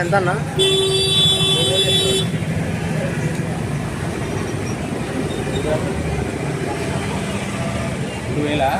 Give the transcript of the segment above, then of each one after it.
ఎంత అన్న వేలా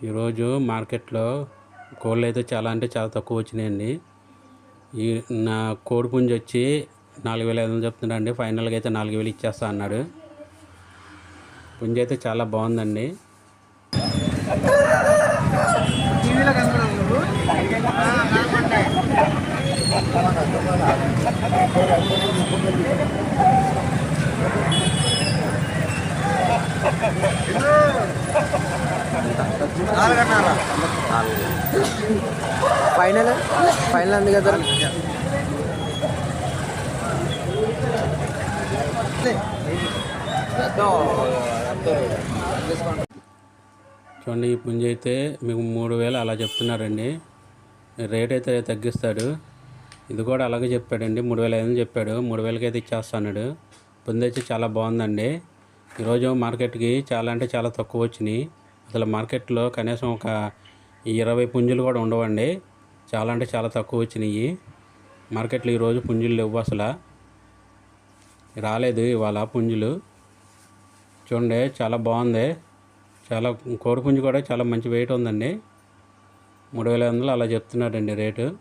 ఈరోజు మార్కెట్లో కోళ్ళు అయితే చాలా అంటే చాలా తక్కువ వచ్చినాయండి. ఈ నా కోడి పుంజు వచ్చి నాలుగు వేల ఐదు వందలు చెప్తున్నాడండి. ఫైనల్గా అయితే నాలుగు వేలు ఇచ్చేస్తా అన్నాడు. పుంజు అయితే చాలా బాగుందండి. ఫైనల్ ఫైనల్ అంది కదా చూడండి ఈ పుంజ అయితే మీకు మూడు వేలు అలా చెప్తున్నారండి. రేట్ అయితే తగ్గిస్తాడు. ఇది కూడా అలాగే చెప్పాడండి. మూడు వేల ఐదు చెప్పాడు. మూడు వేలకి అయితే ఇచ్చేస్తాడు పుంజ అయితే చాలా బాగుందండి. ఈరోజు మార్కెట్కి చాలా అంటే చాలా తక్కువ వచ్చినాయి. అసలు మార్కెట్లో కనీసం ఒక ఇరవై పుంజులు కూడా ఉండవండి. చాలా అంటే చాలా తక్కువ వచ్చినాయి. మార్కెట్లో ఈరోజు పుంజులు లేవు అసలు. రాలేదు ఇవాళ పుంజులు. చూడండి చాలా బాగుంది. చాలా కోడి పుంజు కూడా చాలా మంచి వెయిట్ ఉందండి. మూడు వేల వందలు అలా చెప్తున్నాడండి రేటు.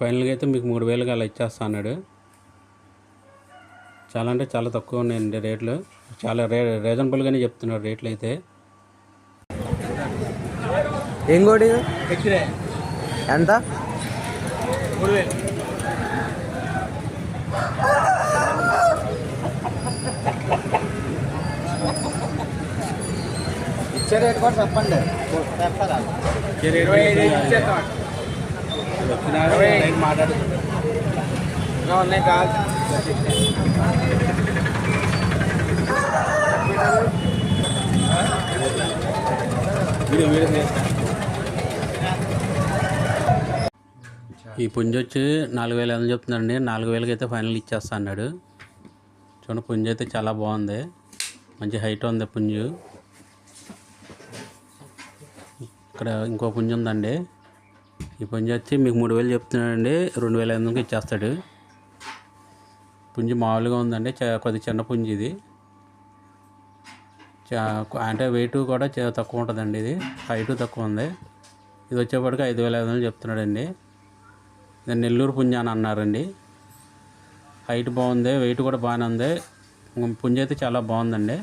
ఫైనల్గా అయితే మీకు మూడు వేలుగా అలా ఇచ్చేస్తా అన్నాడు. చాలా అంటే చాలా తక్కువ ఉన్నాయండి రేట్లు. చాలా రే రీజనబుల్గానే చెప్తున్నారు రేట్లు అయితే. ఏం కోడి? ఎంత? ఇచ్చే రేట్ కూడా చెప్పండి చెప్తారా మాట్లాడు ఉన్నాయి కాదు వీడియో వీడియో చేస్తా ఈ పుంజు వచ్చి నాలుగు వేలు ఎంత చెప్తున్నాడండి నాలుగు వేలకి అయితే ఫైనల్ ఇచ్చేస్తా అన్నాడు. చూడండి పుంజు అయితే చాలా బాగుంది. మంచి హైట్ ఉంది పుంజు. ఇక్కడ ఇంకో పుంజు ఉందండి. ఈ పుంజు వచ్చి మీకు మూడు వేలు చెప్తున్నాడండి. రెండు వేల ఐదు వందలకి ఇచ్చేస్తాడు. పుంజు మామూలుగా ఉందండి. చ- కొద్ది చిన్న పుంజు ఇది. అంటే వెయిట్ కూడా చాలా తక్కువ ఉంటుందండి ఇది. హైట్ తక్కువ ఉంది. ఇది వచ్చేప్పటికి ఐదు వేల ఐదు వందలు చెప్తున్నాడండి. నేను నెల్లూరు పుంజ అని అన్నారండి. హైట్ బాగుంది వెయిట్ కూడా బాగానే ఉంది. పుంజ అయితే చాలా బాగుందండి.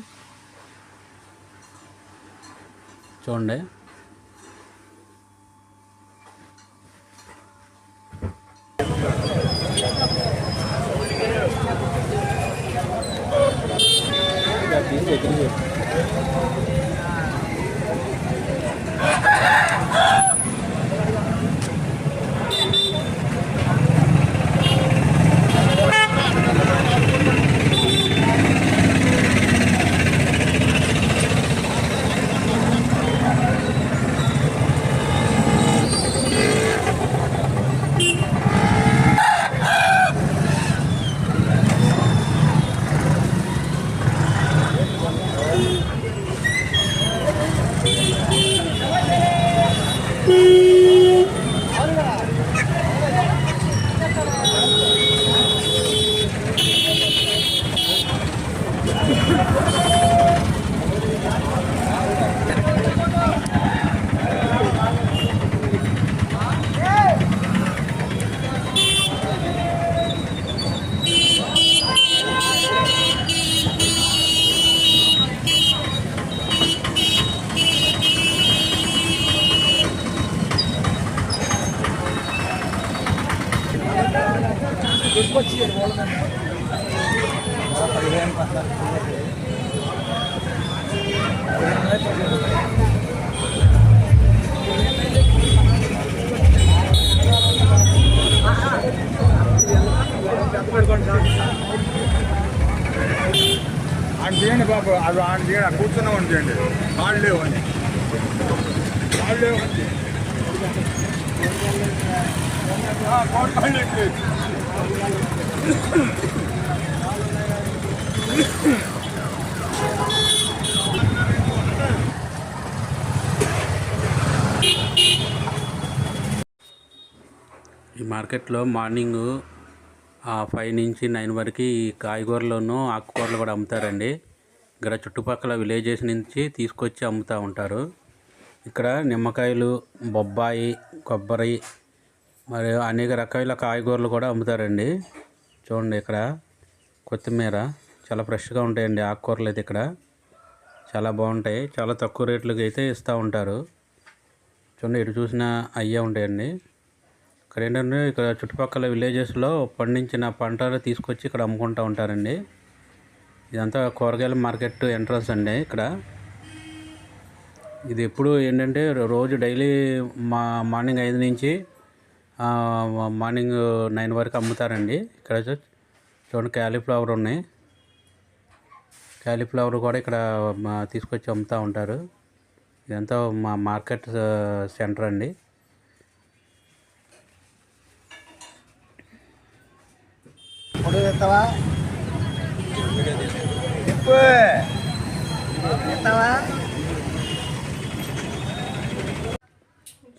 చూడండి. về kinh nghiệm. చేయండి. బాబు అది ఆయన చేయండి కాళ్ళు లేవని కాళ్ళు లేవని ఈ మార్కెట్లో మార్నింగ్ ఫైవ్ నుంచి నైన్ వరకు ఈ కాయగూరలను ఆకుకూరలు కూడా అమ్ముతారండి. ఇక్కడ చుట్టుపక్కల విలేజెస్ నుంచి తీసుకొచ్చి అమ్ముతూ ఉంటారు. ఇక్కడ నిమ్మకాయలు బొబ్బాయి కొబ్బరి మరియు అనేక రకాల కాయగూరలు కూడా అమ్ముతారండి. చూడండి ఇక్కడ కొత్తిమీర చాలా ఫ్రెష్గా ఉంటాయండి ఆకుకూరలు అయితే ఇక్కడ. చాలా బాగుంటాయి. చాలా తక్కువ రేట్లకి అయితే ఇస్తూ ఉంటారు. చూడండి ఎటు చూసినా అయ్యే ఉంటాయండి. ఇక్కడ ఏంటంటే ఇక్కడ చుట్టుపక్కల విలేజెస్లో పండించిన పంటలు తీసుకొచ్చి ఇక్కడ అమ్ముకుంటూ ఉంటారండి. ఇదంతా కూరగాయల మార్కెట్ ఎంట్రన్స్ అండి ఇక్కడ. ఇది ఎప్పుడు ఏంటంటే రోజు డైలీ మా మార్నింగ్ ఐదు నుంచి మార్నింగ్ నైన్ వరకు అమ్ముతారండి. ఇక్కడ చూడండి క్యాలీఫ్లవర్ ఉన్నాయి. క్యాలీఫ్లవర్ కూడా ఇక్కడ తీసుకొచ్చి అమ్ముతూ ఉంటారు. ఇదంతా మా మార్కెట్ సెంటర్ అండి. ఇప్పుడు ఎత్తావా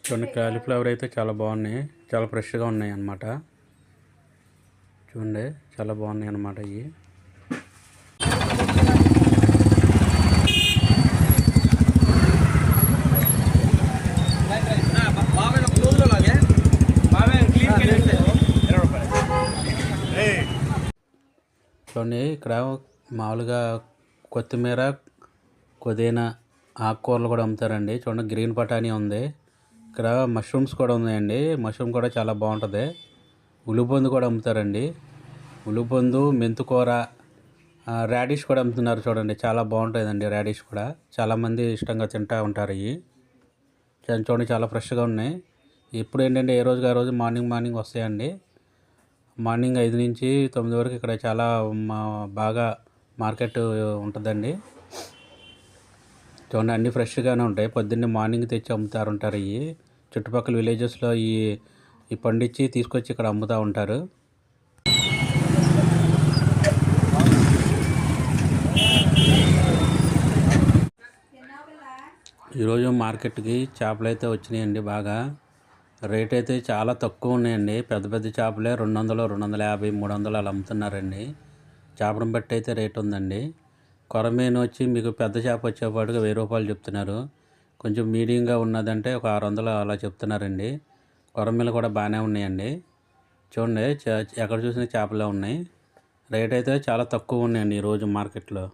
చూడండి కాలీఫ్లవర్ అయితే చాలా బాగున్నాయి. చాలా ఫ్రెష్గా ఉన్నాయి అన్నమాట. చూడండి చాలా బాగున్నాయి అన్నమాట ఇవి. చూడండి ఇక్కడ మామూలుగా కొత్తిమీర పుదీనా ఆకుకూరలు కూడా అమ్ముతారండి. చూడండి గ్రీన్ బఠానీ ఉంది. ఇక్కడ మష్రూమ్స్ కూడా ఉన్నాయండి. మష్రూమ్ కూడా చాలా బాగుంటుంది. ఉలుబొందు కూడా అమ్ముతారండి. ఉల్లిపొందు మెంతుకూర రాడిష్ కూడా అమ్ముతున్నారు చూడండి. చాలా బాగుంటుందండి రాడిష్ కూడా. చాలామంది ఇష్టంగా తింటూ ఉంటారు ఇవి. చూడండి చాలా ఫ్రెష్గా ఉన్నాయి. ఇప్పుడు ఏంటంటే ఏ రోజుకి ఆ రోజు మార్నింగ్ మార్నింగ్ వస్తాయండి. మార్నింగ్ ఐదు నుంచి తొమ్మిది వరకు ఇక్కడ చాలా మా బాగా మార్కెట్ ఉంటుందండి. చూడండి అన్నీ ఫ్రెష్గానే ఉంటాయి. పొద్దున్నే మార్నింగ్ తెచ్చి అమ్ముతారు ఉంటారు ఇవి చుట్టుపక్కల విలేజెస్లో ఈ ఈ పండించి తీసుకొచ్చి ఇక్కడ అమ్ముతూ ఉంటారు. ఈరోజు మార్కెట్కి చేపలు అయితే వచ్చినాయండి బాగా. రేట్ అయితే చాలా తక్కువ ఉన్నాయండి. పెద్ద పెద్ద చేపలే రెండు వందలు రెండు వందల యాభై మూడు వందలు అలా అమ్ముతున్నారండి. చేపను బట్టి అయితే రేట్ ఉందండి. కొరమీను వచ్చి మీకు పెద్ద చేప వచ్చేపాటుగా వెయ్యి రూపాయలు చెప్తున్నారు. కొంచెం మీడియంగా ఉన్నదంటే ఒక ఆరు వందలు అలా చెప్తున్నారండి. కొరమీలు కూడా బాగానే ఉన్నాయండి. చూడండి ఎక్కడ చూసినా చేపలే ఉన్నాయి. రేట్ అయితే చాలా తక్కువ ఉన్నాయండి ఈరోజు మార్కెట్లో.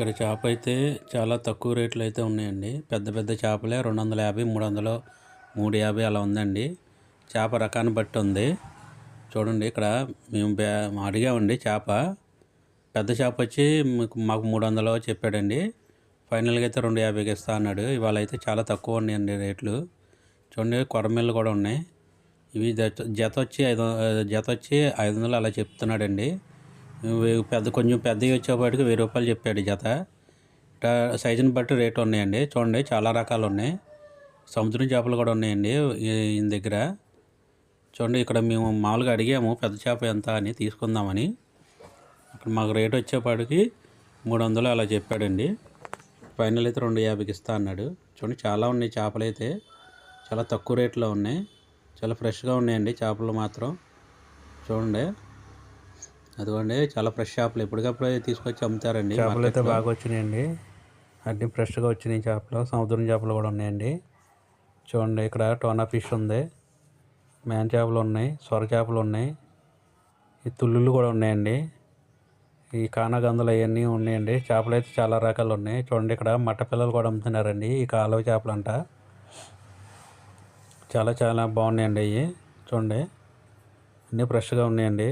ఇక్కడ చేప అయితే చాలా తక్కువ రేట్లు అయితే ఉన్నాయండి. పెద్ద పెద్ద చేపలే రెండు వందల యాభై మూడు వందలు మూడు యాభై అలా ఉందండి. చేప రకాన్ని బట్టి ఉంది. చూడండి ఇక్కడ మేము బే అడిగామండి చేప. పెద్ద చేప వచ్చి మీకు మాకు మూడు వందలు చెప్పాడండి. ఫైనల్గా అయితే రెండు యాభైకి ఇస్తా అన్నాడు. ఇవాళ అయితే చాలా తక్కువ ఉన్నాయండి రేట్లు. చూడండి కొరమీళ్ళు కూడా ఉన్నాయి. ఇవి జత జత వచ్చి ఐదు జత వచ్చి ఐదు వందలు అలా చెప్తున్నాడండి. పెద్ద కొంచెం పెద్దవి వచ్చేపాటికి వెయ్యి రూపాయలు చెప్పాడు జత. ఇట్లా సైజుని బట్టి రేట్ ఉన్నాయండి. చూడండి చాలా రకాలు ఉన్నాయి. సముద్రం చేపలు కూడా ఉన్నాయండి ఈయన దగ్గర. చూడండి ఇక్కడ మేము మామూలుగా అడిగాము పెద్ద చేప ఎంత అని తీసుకుందామని. అక్కడ మాకు రేట్ వచ్చేపాటికి మూడు వందలు అలా చెప్పాడండి. ఫైనల్ అయితే రెండు యాభైకి ఇస్తా అన్నాడు. చూడండి చాలా ఉన్నాయి చేపలు అయితే. చాలా తక్కువ రేట్లో ఉన్నాయి. చాలా ఫ్రెష్గా ఉన్నాయండి చేపలు మాత్రం. చూడండి. అదిగోండి చాలా ఫ్రెష్ చేపలు. ఎప్పటికప్పుడే తీసుకొచ్చి అమ్ముతారండి చేపలు అయితే. బాగా వచ్చినాయండి. అన్ని ఫ్రెష్గా వచ్చినాయి చేపలు. సముద్రం చేపలు కూడా ఉన్నాయండి. చూడండి ఇక్కడ టోనా ఫిష్ ఉంది. మేన్ చేపలు ఉన్నాయి సొర చేపలు ఉన్నాయి. ఈ తుల్లులు కూడా ఉన్నాయండి. ఈ కానగందులు అవన్నీ ఉన్నాయండి. చేపలు అయితే చాలా రకాలు ఉన్నాయి. చూడండి ఇక్కడ మట్ట పిల్లలు కూడా అమ్ముతున్నారండి. ఈ కాలువ చేపలు అంట. చాలా చాలా బాగున్నాయండి అవి చూడండి అన్నీ ఫ్రెష్గా ఉన్నాయండి.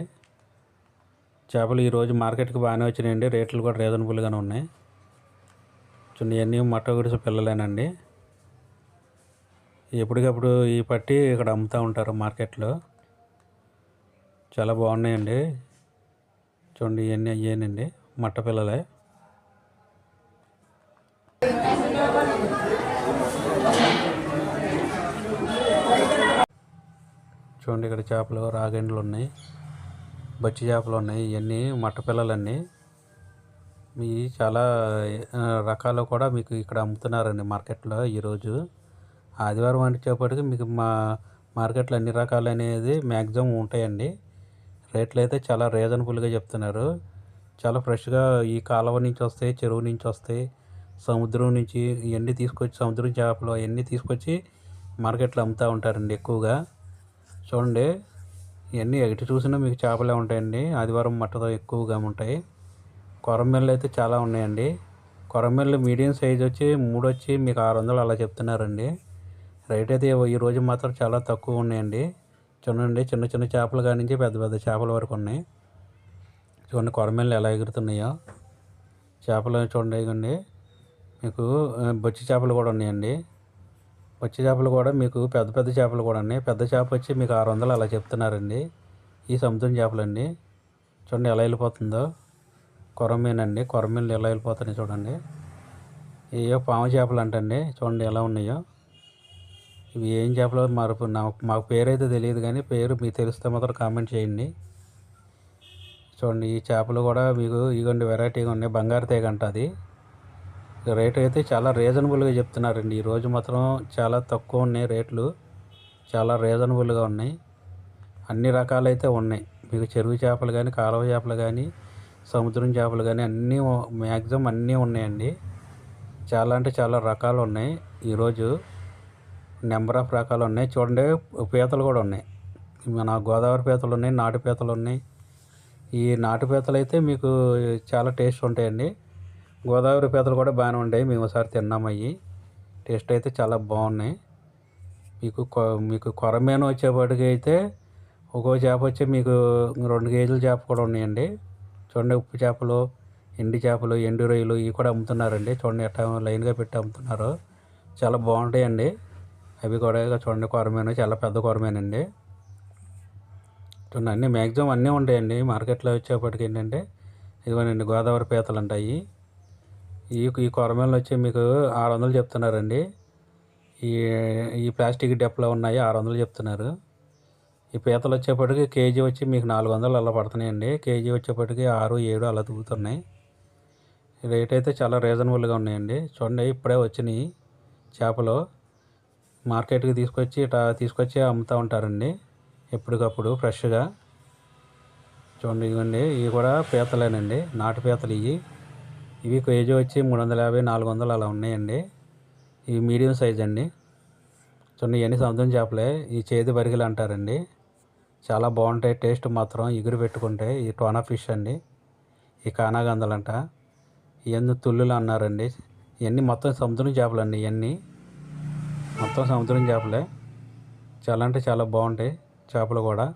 చేపలు ఈరోజు మార్కెట్కి బాగానే వచ్చినాయండి. రేట్లు కూడా రీజనబుల్గానే ఉన్నాయి. చూడండి ఇవన్నీ మట్ట గుడిసె పిల్లలేనండి. ఎప్పటికప్పుడు ఈ పట్టి ఇక్కడ అమ్ముతూ ఉంటారు మార్కెట్లో. చాలా బాగున్నాయండి. చూడండి ఇవన్నీ అయ్యానండి మట్ట పిల్లలే. చూడండి ఇక్కడ చేపలు రాగండ్లు ఉన్నాయి. బచ్చి చేపలు ఉన్నాయి ఇవన్నీ మట్ట పిల్లలన్నీ. మీ చాలా రకాలు కూడా మీకు ఇక్కడ అమ్ముతున్నారండి మార్కెట్లో ఈరోజు. ఆదివారం వచ్చేప్పటికి మీకు మా మార్కెట్లో అన్ని రకాలు అనేది మ్యాక్సిమం ఉంటాయండి. రేట్లు అయితే చాలా రీజనబుల్గా చెప్తున్నారు. చాలా ఫ్రెష్గా ఈ కాలువ నుంచి వస్తాయి చెరువు నుంచి వస్తాయి సముద్రం నుంచి ఇవన్నీ తీసుకొచ్చి సముద్రం చేపలు అవన్నీ తీసుకొచ్చి మార్కెట్లో అమ్ముతూ ఉంటారండి ఎక్కువగా. చూడండి ఇవన్నీ ఎటు చూసినా మీకు చేపలే ఉంటాయండి. ఆదివారం మట్టతో ఎక్కువగా ఉంటాయి. కొరమెల్లు అయితే చాలా ఉన్నాయండి. కొరమెల్లు మీడియం సైజ్ వచ్చి మూడు వచ్చి మీకు ఆరు వందలు అలా చెప్తున్నారండి. రేట్ అయితే ఈరోజు మాత్రం చాలా తక్కువ ఉన్నాయండి. చూడండి చిన్న చిన్న చేపలు కాడి నుంచి పెద్ద పెద్ద చేపల వరకు ఉన్నాయి. చూడండి కొరమెల్లు ఎలా ఎగురుతున్నాయో. చేపలు చూడండి మీకు బొచ్చి చేపలు కూడా ఉన్నాయండి. వచ్చే చేపలు కూడా మీకు పెద్ద పెద్ద చేపలు కూడా అండి. పెద్ద చేప వచ్చి మీకు ఆరు వందలు అలా చెప్తున్నారండి. ఈ సముద్రం చేపలండి. చూడండి ఎలా వెళ్ళిపోతుందో. కొరమీనండి. కొరమీన్లు ఎలా వెళ్ళిపోతున్నాయి చూడండి. ఇవో పాము చేపలు అంటండి. చూడండి ఎలా ఉన్నాయో. ఇవి ఏం చేపలో మరపు నాకు మాకు పేరు అయితే తెలియదు కానీ పేరు మీకు తెలిస్తే మాత్రం కామెంట్ చేయండి. చూడండి ఈ చేపలు కూడా మీకు ఇగోండి వెరైటీగా ఉన్నాయి. బంగారు తీగ అంట అది. రేట్ అయితే చాలా రీజనబుల్గా చెప్తున్నారండి. ఈరోజు మాత్రం చాలా తక్కువ ఉన్నాయి రేట్లు. చాలా రీజనబుల్గా ఉన్నాయి. అన్ని రకాలైతే ఉన్నాయి. మీకు చెరువు చేపలు కానీ కాలువ చేపలు కానీ సముద్రం చేపలు కానీ అన్నీ మ్యాక్సిమం అన్నీ ఉన్నాయండి. చాలా అంటే చాలా రకాలు ఉన్నాయి. ఈరోజు నెంబర్ ఆఫ్ రకాలు ఉన్నాయి. చూడండి పీతలు కూడా ఉన్నాయి. మన గోదావరి పీతలు ఉన్నాయి నాటు పీతలు ఉన్నాయి. ఈ నాటు పీతలు అయితే మీకు చాలా టేస్ట్ ఉంటాయండి. గోదావరి పీతలు కూడా బాగానే ఉంటాయి మేము ఒకసారి తిన్నామయ్యి. టేస్ట్ అయితే చాలా బాగున్నాయి. మీకు కొ- మీకు కొరమేను వచ్చేపాటికి అయితే ఒక్కో చేప వచ్చి మీకు రెండు కేజీల చేప కూడా ఉన్నాయండి. చూడండి ఉప్పు చేపలు ఎండి చేపలు ఎండు రొయ్యలు ఇవి కూడా అమ్ముతున్నారండి. చూడండి ఎట్లా లైన్గా పెట్టి అమ్ముతున్నారు. చాలా బాగుంటాయండి. అవి కూడా ఇక చూడండి కొరమేను చాలా పెద్ద కొరమేనండి చూడండి అన్నీ మ్యాక్సిమం అన్నీ ఉంటాయండి. మార్కెట్లో వచ్చేప్పటికి ఏంటంటే ఇదిగోనండి గోదావరి పీతలు ఉంటాయి ఈ ఈ కొరమేలు వచ్చి మీకు ఆరు వందలు చెప్తున్నారండి. ఈ ఈ ప్లాస్టిక్ డెప్లో ఉన్నాయి ఆరు వందలు చెప్తున్నారు. ఈ పీతలు వచ్చేప్పటికి కేజీ వచ్చి మీకు నాలుగు వందలు అలా పడుతున్నాయండి. కేజీ వచ్చేప్పటికి ఆరు ఏడు అలా దిగుతున్నాయి రేట్ అయితే చాలా రీజనబుల్గా ఉన్నాయండి. చూడండి ఇప్పుడే వచ్చినాయి చేపలు. మార్కెట్కి తీసుకొచ్చి ఇట్లా తీసుకొచ్చి అమ్ముతూ ఉంటారండి. ఎప్పటికప్పుడు ఫ్రెష్గా. చూడండి ఇవ్వండి ఇవి కూడా పీతలేనండి. నాటు పీతలు ఇవి. ఇవి కేజీ వచ్చి మూడు వందల యాభై నాలుగు వందలు అలా ఉన్నాయండి. ఇవి మీడియం సైజ్ అండి. చూడండి ఇవన్నీ సముద్రం చేపలే. ఈ చేతి బరిగలు అంటారండి. చాలా బాగుంటాయి. టేస్ట్ మాత్రం ఎగురు పెట్టుకుంటే ఈ టోనా ఫిష్ అండి. ఈ కానాగందలంట. ఇవన్నీ తుల్లులు అన్నారండి. ఇవన్నీ మొత్తం సముద్రం చేపలండి ఇవన్నీ. మొత్తం సముద్రం చేపలే. చాలా అంటే చాలా బాగుంటాయి చేపలు కూడా.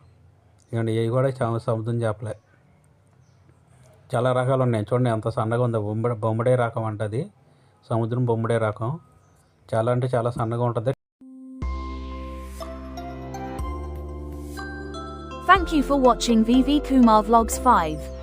ఇవన్నీ ఇవి కూడా చా- సముద్రం చేపలే. చాలా రకాలు ఉన్నాయి. చూడండి ఎంత సన్నగా ఉందో. బొమ్మ బొమ్మడే రకం అంటది సముద్రం బొమ్మడే రకం. చాలా అంటే చాలా సన్నగా ఉంటుంది. Thank you for watching VV Kumar Vlogs 5.